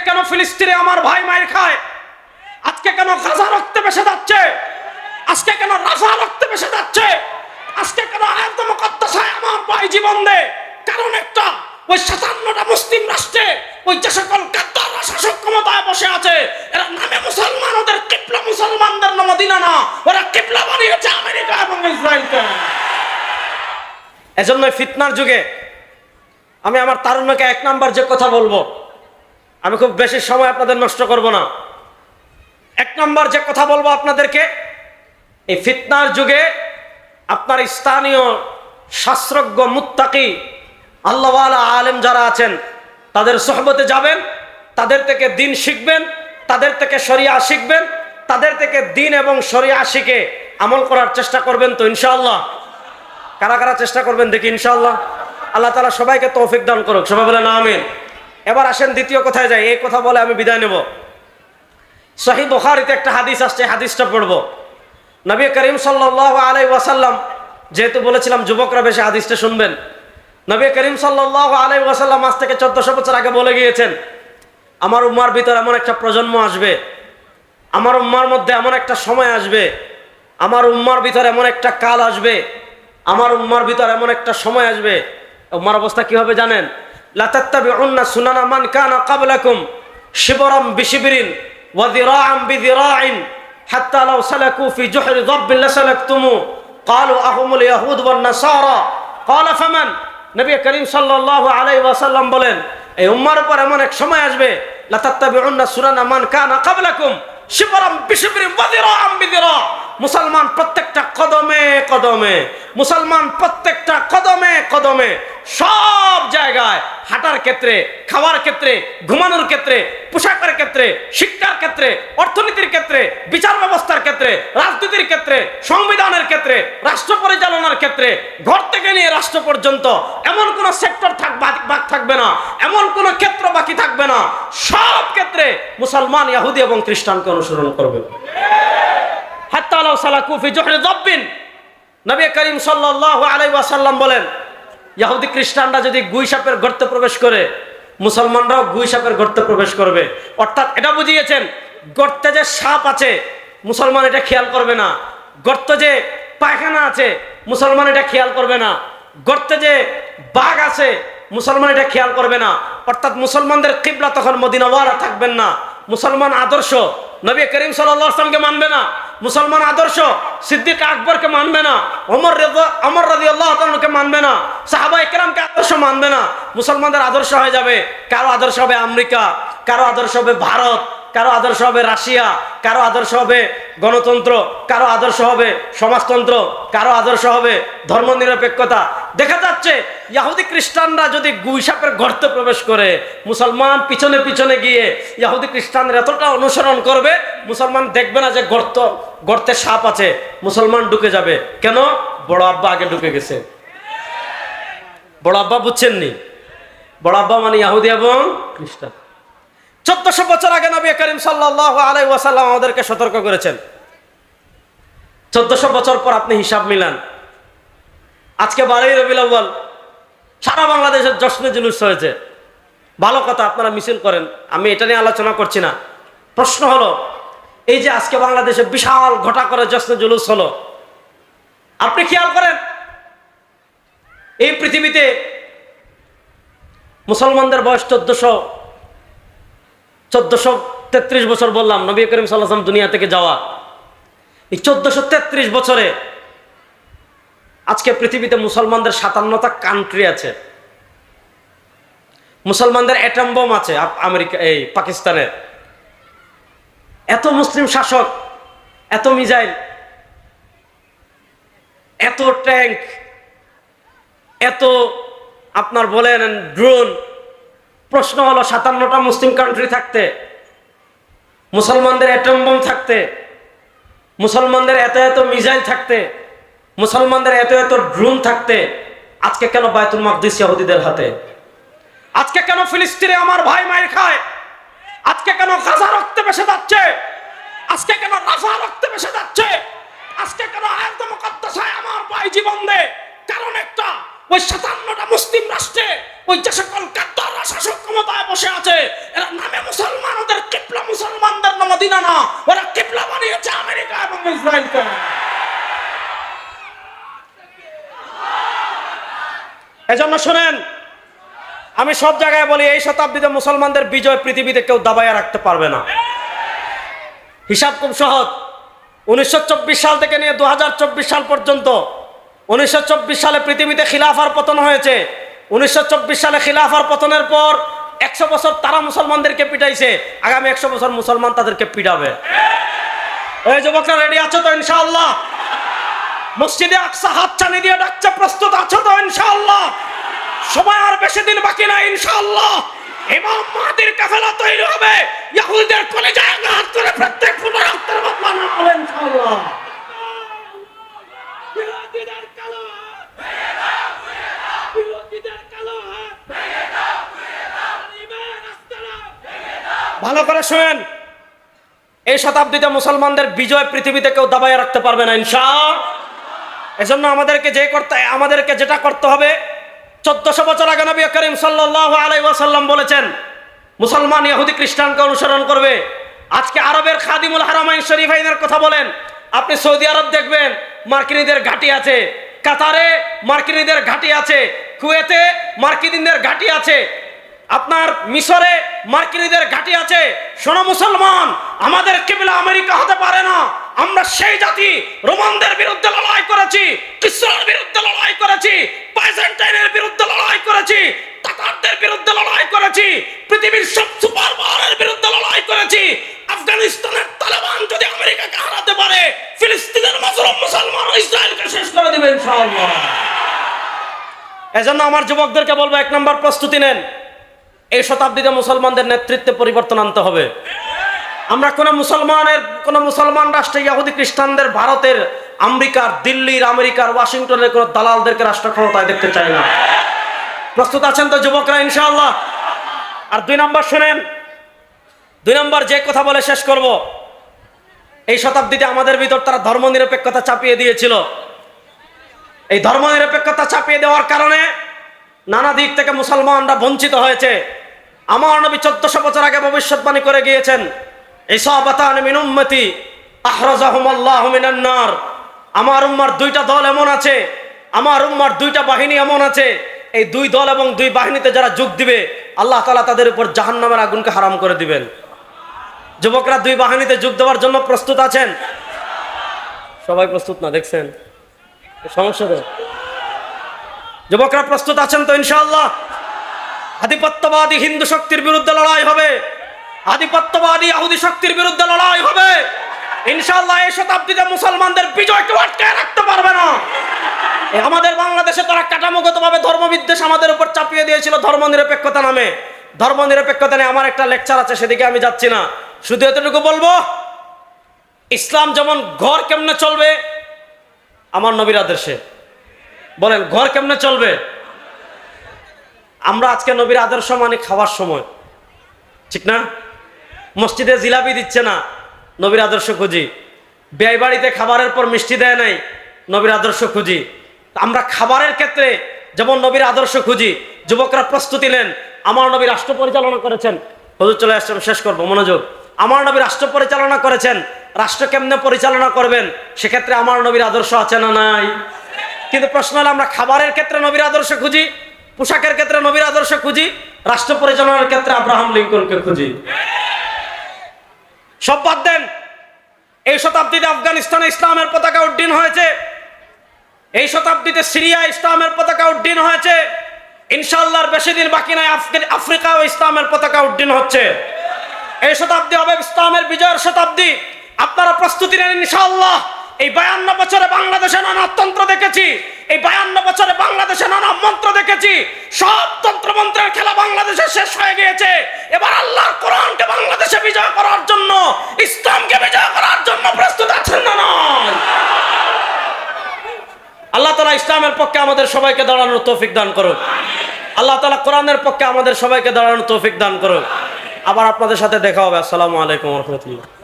কেন ফিলিস্তিনে আমার ভাই মায়ের খায়? আজকে কেন গাজা রক্তে বেসে যাচ্ছে? আজকে কেন রাফা রক্তে বেসে যাচ্ছে? আজকে কেন আয়াত মুকদ্দাসায় আমার ভাই জীবন দে? কারণ একটা, ওই সাতান্নটা মুসলিম রাষ্ট্রে, ওই যে সকল গাদ্দাররা শাসক ক্ষমতায় বসে আছে, এরা নামে মুসলমান, ওদের কিবলা মুসলমানদের নাম মদিনা না। ওরা কিবলা বানিয়েছে আমেরিকা এবং ইসরায়েলকে। এজন্য ফিতনার যুগে আমি আমার তারুণ্যকে এক নাম্বার যে কথা বলব আমি খুব বেশি সময় আপনাদের নষ্ট করব না। এক নম্বর যে কথা বলব আপনাদেরকে, এই ফিতনার যুগে আপনার স্থানীয় শাস্ত্রজ্ঞ মুত্তাকি আল্লাহওয়ালা আলেম যারা আছেন, তাদের সহবতে যাবেন, তাদের থেকে দিন শিখবেন, তাদের থেকে শরিয়া শিখবেন, তাদের থেকে দিন এবং সরিয়া শিখে আমল করার চেষ্টা করবেন তো ইনশাআল্লাহ। কারা কারা চেষ্টা করবেন দেখি ইনশাআল্লাহ। আল্লাহ তালা সবাইকে তৌফিক দান করুক। সবাই বলে না আমিন। এবার আসেন দ্বিতীয় কথায় যাই। এই কথা বলে আমি বিদায় নেব। সহি বখারিতে একটা হাদিস আসছে হাদিসটা পড়ব। নবী করিম সাল্লাহ আলাই ওয়াসাল্লাম, যেহেতু বলেছিলাম যুবকরা বেশি হাদিসটা শুনবেন, নবী করিম সাল্লাহ আলাই ওয়াসাল্লাম আজ থেকে চোদ্দশো বছর আগে বলে গিয়েছেন, আমার উম্মার ভিতর এমন একটা প্রজন্ম আসবে, আমার উম্মার মধ্যে এমন একটা সময় আসবে, আমার উম্মার ভিতর এমন একটা কাল আসবে, আমার উম্মার ভিতর এমন একটা সময় আসবে। উম্মার অবস্থা কি হবে জানেন? লাতাত্তাবিউন্না সুনানা মান কানা ক্বাবলাকুম শিবরাম বিশিবরিন বিযিরাইন হাত্তা লাউ সালাকু ফি জুহরি যাব্বিন লাসালাকতুমু ক্বালু আহুমুল ইয়াহুদ ওয়ান নাসারা। ক্বালা ফামান? নবী করিম সাল্লাল্লাহু আলাইহি ওয়াসাল্লাম বলেন, এই উম্মার উপর এমন এক সময় আসবে লাতাত্তাবিউন্না সুনানা মান কানা ক্বাবলাকুম শিবরাম বিশিবরিন ওয়া যিরাআম বিযিরা। মুসলমান প্রত্যেকটা কদমে কদমে। মুসলমান প্রত্যেকটা কদমে কদমে। সব জায়গায় হাঁটার ক্ষেত্রে, খাওয়ার ক্ষেত্রে, ঘুমানোর ক্ষেত্রে, পোশাকের ক্ষেত্রে, শিক্ষার ক্ষেত্রে, অর্থনীতির ক্ষেত্রে, বিচার ব্যবস্থার ক্ষেত্রে, রাজনীতির ক্ষেত্রে, সংবিধানের ক্ষেত্রে, রাষ্ট্র পরিচালনার ক্ষেত্রে, ঘর থেকে নিয়ে রাষ্ট্র পর্যন্ত এমন কোন সেক্টর থাক বাদ- থাকবে না। এমন কোন ক্ষেত্র বাকি থাকবে না। সব ক্ষেত্রে মুসলমান ইহুদি এবং খ্রিস্টানকে অনুসরণ করবে। হাত্তা লাউ সালাকু ফি নবী করিম ওয়াসাল্লাম বলেন ইহুদি খ্রিস্টানরা যদি গুই সাপের গর্তে প্রবেশ করে, মুসলমানরাও গুই সাপের গর্তে প্রবেশ করবে। অর্থাৎ এটা বুঝিয়েছেন, গর্তে যে সাপ আছে, মুসলমান এটা খেয়াল করবে না। গর্ত যে পায়খানা আছে, মুসলমান এটা খেয়াল করবে না। গর্তে যে বাঘ আছে, মুসলমান এটা খেয়াল করবে না। অর্থাৎ মুসলমানদের কিবলা তখন মদিনাওয়ালা থাকবেন না। মুসলমান আদর্শ, নবী করিম সাল্লামকে মানবে না। মুসলমান আদর্শ, সিদ্দিক আকবরকে মানবে না অমর অমর রাজি আল্লাহকে মানবে না, সাহাবা ইকরামকে আদর্শ মানবে না। মুসলমানদের আদর্শ হয়ে যাবে, কারও আদর্শ হবে আমেরিকা, কারও আদর্শ হবে ভারত, কারও আদর্শ হবে রাশিয়া, কারও আদর্শ হবে গণতন্ত্র, কারও আদর্শ হবে সমাজতন্ত্র, কারও আদর্শ হবে ধর্মনিরপেক্ষতা। দেখা যাচ্ছে ইয়াহুদি খ্রিস্টানরা যদি গুইসাপের গর্তে প্রবেশ করে, মুসলমান পিছনে পিছনে গিয়ে ইয়াহুদি খ্রিস্টানরা এতটা অনুসরণ করবে, মুসলমান দেখবে না যে গর্ত গর্তে সাপ আছে, মুসলমান ঢুকে যাবে। কেন? বড় আব্বা আগে ঢুকে গেছে। বড় আব্বা বুঝছেননি? বড় আব্বা মানে ইয়াহুদি এবং খ্রিস্টান। চোদ্দশো বছর আগে নবী করিম সাল্লাহ আলাই ওয়াসাল্লাম আমাদেরকে সতর্ক করেছেন। চোদ্দশো বছর পর আপনি হিসাব মিলান। আজকে বারোই রবিল সারা বাংলাদেশের জশ্নে জুলুস হয়েছে। ভালো কথা, আপনারা মিছিল করেন। আমি এটা নিয়ে আলোচনা করছি না। প্রশ্ন হলো, এই যে আজকে বাংলাদেশে বিশাল ঘটা করে জশ্নে জুলুস হলো, আপনি খেয়াল করেন? এই পৃথিবীতে মুসলমানদের বয়স চোদ্দশো চোদ্দশো তেত্রিশ বছর বললাম, নবী করিম সাল্লাম দুনিয়া থেকে যাওয়া। এই চোদ্দশো তেত্রিশ বছরে আজকে পৃথিবীতে মুসলমানদের সাতান্নটা কান্ট্রি আছে। মুসলমানদের অ্যাটম বোম আছে আমেরিকা, এই পাকিস্তানের। এত মুসলিম শাসক, এত মিজাইল এত ট্যাঙ্ক এত আপনার বলেন ড্রোন প্রশ্ন হলো, সাতান্নটা মুসলিম কান্ট্রি থাকতে, মুসলমানদের অ্যাটম বোম থাকতে, মুসলমানদের এত এত মিজাইল থাকতে মুসলমানদের এত এত ড্রোন থাকতে আজকে কেন বায়তুল মাকদিস ইহুদিদের হাতে? আজকে কেন ফিলিস্তিনে আমার ভাই মায়ের খায়? আজকে কেন গাজা রক্তে বেসে যাচ্ছে? আজকে কেন রাফা রক্তে বেসে যাচ্ছে? আজকে কেন আয়াত মুকদ্দাসায় আমার ভাই জীবন দে কারণ একটা, ওই সাতান্নটা মুসলিম রাষ্ট্রে ওই যে সকল কাদ্দাররা শাসক ক্ষমতায় বসে আছে, এরা নামে মুসলমান, ওদের কিবলা মুসলমানদের নাম মদিনা না, ওরা কিবলা বানিয়েছে আমেরিকা এবং ইসরায়েলকে। এজন্য শুনেন, আমি সব জায়গায় বলি, এই শতাব্দীতে মুসলমানদের বিজয় পৃথিবীতে কেউ দাবাইয়া রাখতে পারবে না। হিসাব খুব সহজ। উনিশশো চব্বিশ সাল থেকে নিয়ে দু হাজার চব্বিশ সাল পর্যন্ত উনিশশো চব্বিশ সালে পৃথিবীতে খিলাফার পতন হয়েছে। উনিশশো চব্বিশ সালে খিলাফার পতনের পর একশো বছর তারা মুসলমানদেরকে পিটাইছে। আগামী একশো বছর মুসলমান তাদেরকে পিটাবে। ওই যুবকরা রেডি আছো তো ইনশাআল্লাহ? মসজিদে আকসা হাত চানি দিয়ে ডাকছে, প্রস্তুত আছো তো ইনশাআল্লাহ? সময় আর বেশি দিন বাকি নাই ইনশাআল্লাহ। ইমাম মাহাদির কাফেলা তৈরি হবে। ইহুদিদের কলেজায় আঘাত করে প্রত্যেক ফুটো রক্তের বদলা না হবে ইনশাআল্লাহ ভালো করে শুনেন। এই শতাব্দীতে মুসলমানদের বিজয় পৃথিবীতে কেউ দাবাইয়া রাখতে পারবে না ইনশা এজন্য আমাদেরকে যে করতে, আমাদেরকে যেটা করতে হবে, চোদ্দশো বছর আগে নবী করিম সাল্লাহ আলাই ওয়াসাল্লাম বলেছেন, মুসলমান ইহুদি খ্রিস্টানকে অনুসরণ করবে। আজকে আরবের খাদিমুল হারামাইন শরীফাইনের কথা বলেন, আপনি সৌদি আরব দেখবেন, মার্কিনীদের ঘাঁটি আছে, কাতারে মার্কিনীদের ঘাঁটি আছে, কুয়েতে মার্কিনীদের ঘাঁটি আছে, আপনার মিশরে মার্কিনীদের ঘাঁটি আছে। শোনো মুসলমান, আমাদের কেবলা আমেরিকা হতে পারে না। আমরা সেই জাতি রোমানদের বিরুদ্ধে লড়াই করেছি, কিসরার বিরুদ্ধে লড়াই করেছি, বাইজেন্টাইনের বিরুদ্ধে লড়াই করেছি তাতারদের বিরুদ্ধে লড়াই করেছি, পৃথিবীর সব সুপার পাওয়ারের বিরুদ্ধে লড়াই করেছি। আফগানিস্তানের তালেবান যদি আমেরিকাকে হারাতে পারে, ফিলিস্তিনের মজলুম মুসলমান ইসরায়েলকে শেষ করে দেবে ইনশাআল্লাহ। এজন্য আমার যুবকদেরকে বলব, এক নম্বর প্রস্তুতি নেন। এই শতাব্দীতে মুসলমানদের নেতৃত্বে পরিবর্তন আনতে হবে। আমরা কোনো মুসলমানের, কোনো মুসলমান রাষ্ট্রে ইয়াহুদি খ্রিস্টানদের, ভারতের, আমেরিকার, দিল্লির, আমেরিকার, ওয়াশিংটনের কোনো দালালদেরকে রাষ্ট্র ক্ষমতায় দেখতে চাই না। প্রস্তুত আছেন তো যুবকরা, ইনশাআল্লাহ? আর দুই নম্বর শুনেন, দুই নম্বর যে কথা বলে শেষ করব। এই শতাব্দীতে আমাদের ভিতর তারা ধর্মনিরপেক্ষতা চাপিয়ে দিয়েছিল। এই ধর্মনিরপেক্ষতা চাপিয়ে দেওয়ার কারণে নানা দিক থেকে মুসলমানরা বঞ্চিত হয়েছে। আমার নবী চোদ্দশো বছর আগে ভবিষ্যৎবাণী করে গিয়েছেন এই সবাতান মিনুম্মতি আহরাজাহুমাল্লাহু মিনান নার। আমার উম্মার দুইটা দল এমন আছে, আমার উম্মার দুইটা বাহিনী এমন আছে। এই দুই দল এবং দুই বাহিনীতে যারা যোগ দিবে, আল্লাহ তাআলা তাদের উপর জাহান্নামের আগুনকে হারাম করে দিবেন। যুবকরা দুই বাহিনীতে যোগ দেওয়ার জন্য প্রস্তুত আছেন? সবাই প্রস্তুত না, দেখছেন? সমস্যা তো। যুবকরা প্রস্তুত আছেন তো, ইনশাআল্লাহ? আধিপত্যবাদী হিন্দু শক্তির বিরুদ্ধে লড়াই হবে। আধিপত্যবাদী আহুদি শক্তির বিরুদ্ধে লড়াই হবে। ইনশাল্লাহ এই শতাব্দীতে মুসলমানদের বিজয় কেউ আটকে রাখতে পারবে না। আমাদের বাংলাদেশে তারা কাঠামোগতভাবে ধর্মবিদ্বেষ আমাদের উপর চাপিয়ে দিয়েছিল ধর্ম নিরপেক্ষতা নামে। ধর্ম নিরপেক্ষতা নিয়ে আমার একটা লেকচার আছে, সেদিকে আমি যাচ্ছি না। শুধু এতটুকু বলব, ইসলাম যেমন ঘর কেমনে চলবে, আমার নবীর আদর্শে। বলেন, ঘর কেমনে চলবে? আমরা আজকে নবীর আদর্শ মানে খাওয়ার সময়। ঠিক না? মসজিদে জিলাপি দিচ্ছে না, নবীর আদর্শ খুঁজি। ব্যয় বাড়িতে খাবারের পর মিষ্টি দেয় নাই, নবীর আদর্শ খুঁজি। আমরা খাবারের ক্ষেত্রে যেমন নবীর আদর্শ খুঁজি, যুবকরা প্রস্তুতি নেন। আমার নবী রাষ্ট্র পরিচালনা করেছেন। হজুর চলে আসছে শেষ করব, মনোযোগ। আমার নবী রাষ্ট্র পরিচালনা করেছেন। রাষ্ট্র কেমনে পরিচালনা করবেন? সেক্ষেত্রে আমার নবীর আদর্শ আছে না নাই? কিন্তু প্রশ্ন হলো, আমরা খাবারের ক্ষেত্রে নবীর আদর্শ খুঁজি, পোশাকের ক্ষেত্রে নবীর আদর্শ খুঁজি, রাষ্ট্র পরিচালনার ক্ষেত্রে আব্রাহাম লিঙ্কনকে খুঁজি। সব বাদ দেন। এই শতাব্দীতে আফগানিস্তানে ইসলামের পতাকা উড্ডীন হয়েছে। এই শতাব্দীতে সিরিয়া ইসলামের পতাকা উড্ডীন হয়েছে। ইনশাল্লাহর বেশি দিন বাকি নাই, আফগান ও ইসলামের পতাকা উড্ডীন হচ্ছে। এই শতাব্দী হবে ইসলামের বিজয়ের শতাব্দী। আপনারা প্রস্তুতি নেন ইনশাল্লাহ এই বায়ান্ন বছরে বাংলাদেশে নানা তন্ত্র দেখেছি। এই বায়ান্ন বছরে বাংলাদেশে নানা মন্ত্র দেখেছি। সব তন্ত্রমন্ত্রের খেলা বাংলাদেশে শেষ হয়ে গিয়েছে এবার আল্লাহর কোরআনকে বাংলাদেশে বিজয় করার জন্য ইসলামকে বিজয় করার জন্য প্রস্তুত আছেন না নয় আল্লাহ তালা ইসলামের পক্ষে আমাদের সবাইকে দাঁড়ানোর তৌফিক দান করুক আল্লাহ তালা কোরআনের পক্ষে আমাদের সবাইকে দাঁড়ানোর তৌফিক দান করুক আবার আপনাদের সাথে দেখা হবে। আসসালামু আলাইকুম রহমতুল্লাহ।